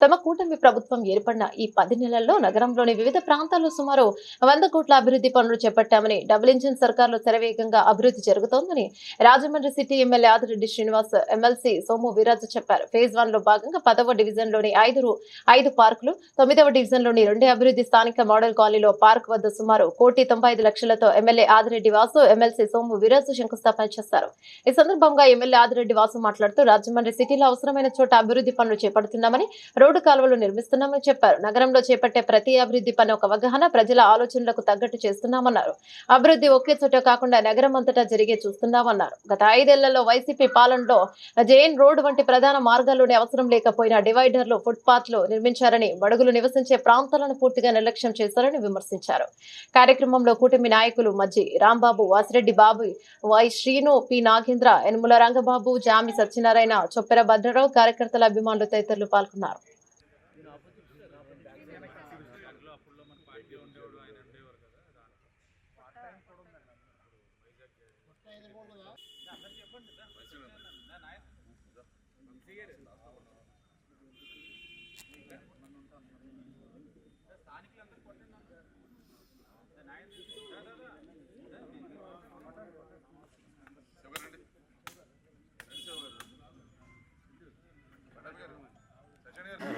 తమ కూటమి ప్రభుత్వం ఏర్పడిన ఈ పది నెలల్లో నగరంలోని వివిధ ప్రాంతాల్లో సుమారు వంద కోట్ల అభివృద్ధి పనులు చేపట్టామని డబుల్ ఇంజిన్ సర్కార్లో శరవేగంగా అభివృద్ధి జరుగుతోందని Rajahmundry city MLA Adireddy Srinivas MLC Somu Veerraju చెప్పారు. ఫేజ్ వన్లో భాగంగా పదవ డివిజన్లోని ఐదు ఐదు పార్కులు తొమ్మిదవ డివిజన్లోని రెండే అభివృద్ధి స్థానిక మోడల్ కాలనీలో పార్క్ వద్ద సుమారు కోటి తొంభై ఐదు లక్షలతో ఎమ్మెల్యే ఆదిరెడ్డి వాసు ఎమ్మెల్సీ సోము వీరాజు శంకుస్థాపన చేశారు. ఈ సందర్భంగా ఎమ్మెల్యే ఆదిరెడ్డి వాసు మాట్లాడుతూ రాజమండ్రి సిటీలో అవసరమైన చోట అభివృద్ధి పనులు చేపడుతున్నామని రోడ్డు కాలువలు నిర్మిస్తున్నామని చెప్పారు. నగరంలో చేపట్టే ప్రతి అభివృద్ధి పని ఒక అవగాహన ప్రజల ఆలోచనలకు తగ్గట్టు చేస్తున్నామన్నారు. అభివృద్ధి ఒకే చోట కాకుండా నగరం అంతటా జరిగే చూస్తున్నామన్నారు. గత ఐదేళ్ళలో వైసీపీ పాలనలో జైన్ రోడ్డు వంటి ప్రధాన మార్గాల్లోనే అవసరం లేకపోయినా డివైడర్లు ఫుట్పాత్లు నిర్మించారని బడుగులు నివసించే ప్రాంతాలను పూర్తిగా నిర్లక్ష్యం చేశారని విమర్శించారు. కార్యక్రమంలో కూటమి నాయకులు మజ్జి రాంబాబు వాసిరెడ్డి బాబు వై శ్రీను పి నాగేంద్ర యనుముల రంగబాబు జామి సత్యనారాయణ చొప్పెర భద్రరావు కార్యకర్తల అభిమానులు తదితరులు పాల్గొన్నారు.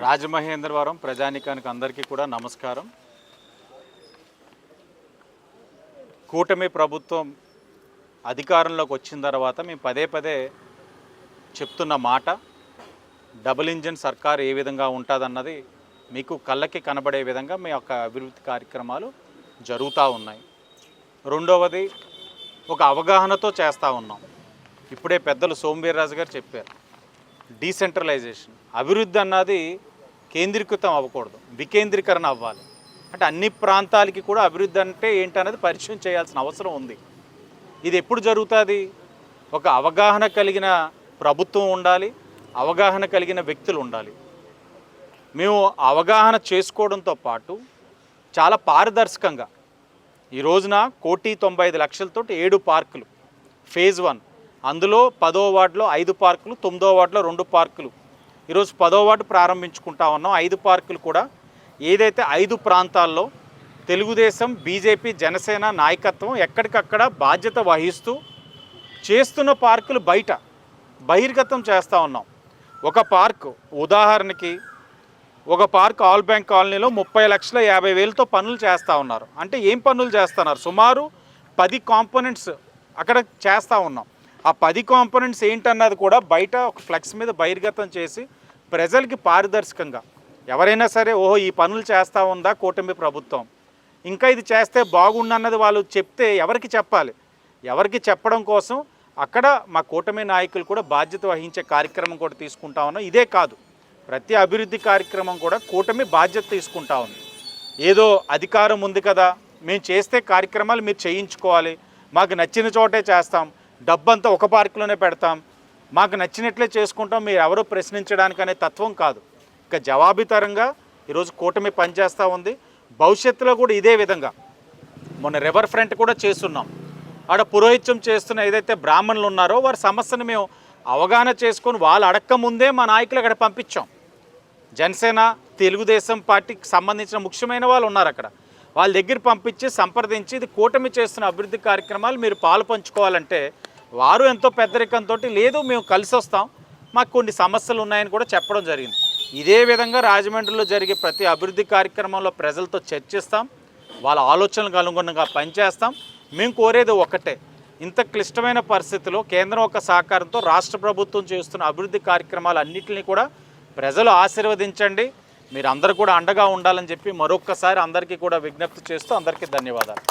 రాజమహేంద్రవరం ప్రజానికానికి అందరికీ కూడా నమస్కారం. కూటమి ప్రభుత్వం అధికారంలోకి వచ్చిన తర్వాత మేము పదే పదే చెప్తున్న మాట డబుల్ ఇంజిన్ సర్కార్ ఏ విధంగా ఉంటుందన్నది మీకు కళ్ళకి కనబడే విధంగా మీ యొక్క అభివృద్ధి కార్యక్రమాలు జరుగుతూ ఉన్నాయి. రెండవది ఒక అవగాహనతో చేస్తూ ఉన్నాం. ఇప్పుడే పెద్దలు సోమవీర్రాజు గారు చెప్పారు డీసెంట్రలైజేషన్ అభివృద్ధి అన్నది కేంద్రీకృతం అవ్వకూడదు వికేంద్రీకరణ అవ్వాలి. అంటే అన్ని ప్రాంతాలకి కూడా అభివృద్ధి అంటే ఏంటనేది పరిచయం చేయాల్సిన అవసరం ఉంది. ఇది ఎప్పుడు జరుగుతుంది? ఒక అవగాహన కలిగిన ప్రభుత్వం ఉండాలి అవగాహన కలిగిన వ్యక్తులు ఉండాలి. మేము అవగాహన చేసుకోవడంతో పాటు చాలా పారదర్శకంగా ఈ రోజున కోటి తొంభై ఐదు లక్షలతో ఏడు పార్కులు ఫేజ్ వన్. అందులో పదో వార్డులో ఐదు పార్కులు తొమ్మిదో వార్డులో రెండు పార్కులు. ఈరోజు పదో వార్డు ప్రారంభించుకుంటా ఉన్నాం. ఐదు పార్కులు కూడా ఏదైతే ఐదు ప్రాంతాల్లో తెలుగుదేశం బీజేపీ జనసేన నాయకత్వం ఎక్కడికక్కడ బాధ్యత వహిస్తూ చేస్తున్న పార్కులు బయట బహిర్గతం చేస్తూ ఉన్నాం. ఒక పార్కు ఉదాహరణకి ఒక పార్క్ ఆల్ బ్యాంక్ కాలనీలో ముప్పై లక్షల యాభై వేలతో పనులు చేస్తూ ఉన్నారు. అంటే ఏం పనులు చేస్తున్నారు? సుమారు పది కాంపోనెంట్స్ అక్కడ చేస్తూ ఉన్నాం. ఆ పది కాంపోనెంట్స్ ఏంటన్నది కూడా బయట ఒక ఫ్లెక్స్ మీద బహిర్గతం చేసి ప్రజలకి పారదర్శకంగా ఎవరైనా సరే ఓహో ఈ పనులు చేస్తూ ఉందా కూటమి ప్రభుత్వం? ఇంకా ఇది చేస్తే బాగుండన్నది వాళ్ళు చెప్తే ఎవరికి చెప్పాలి? ఎవరికి చెప్పడం కోసం అక్కడ మా కూటమి నాయకులు కూడా బాధ్యత వహించే కార్యక్రమం కూడా తీసుకుంటా ఉన్నాం. ఇదే కాదు ప్రతి అభివృద్ధి కార్యక్రమం కూడా కూటమి బాధ్యత తీసుకుంటా ఉంది. ఏదో అధికారం ఉంది కదా మేము చేస్తే కార్యక్రమాలు మీరు చేయించుకోవాలి. మాకు నచ్చిన చోటే చేస్తాం. డబ్బంతా ఒక పార్కులోనే పెడతాం. మాకు నచ్చినట్లే చేసుకుంటాం. మీరు ఎవరో ప్రశ్నించడానికి అనే తత్వం కాదు. ఇక జవాబితరంగా ఈరోజు కూటమి పనిచేస్తూ ఉంది. భవిష్యత్తులో కూడా ఇదే విధంగా. మొన్న రివర్ ఫ్రంట్ కూడా చేస్తున్నాం. ఆడ పురోహిత్యం చేస్తున్న ఏదైతే బ్రాహ్మణులు ఉన్నారో వారి సమస్యను మేము అవగాహన చేసుకొని వాళ్ళు అడక్క ముందే మా నాయకులు అక్కడ పంపించాం. జనసేన తెలుగుదేశం పార్టీకి సంబంధించిన ముఖ్యమైన వాళ్ళు ఉన్నారు అక్కడ. వాళ్ళ దగ్గర పంపించి సంప్రదించి ఇది కూటమి చేస్తున్న అభివృద్ధి కార్యక్రమాలు మీరు పాలు పంచుకోవాలంటే వారు ఎంతో పెద్దరికంతో లేదు మేము కలిసి వస్తాం మాకు కొన్ని సమస్యలు ఉన్నాయని కూడా చెప్పడం జరిగింది. ఇదే విధంగా రాజమండ్రిలో జరిగే ప్రతి అభివృద్ధి కార్యక్రమంలో ప్రజలతో చర్చిస్తాం. వాళ్ళ ఆలోచనలకు అనుగుణంగా పనిచేస్తాం. మేము కోరేది ఒకటే ఇంత క్లిష్టమైన పరిస్థితిలో కేంద్రం ఒక సహకారంతో రాష్ట్ర ప్రభుత్వం చేస్తున్న అభివృద్ధి కార్యక్రమాలు అన్నింటినీ కూడా ప్రజలు ఆశీర్వదించండి. మీరు అందరూ కూడా అండగా ఉండాలని చెప్పి మరొక్కసారి అందరికీ కూడా విజ్ఞప్తి చేస్తూ అందరికీ ధన్యవాదాలు.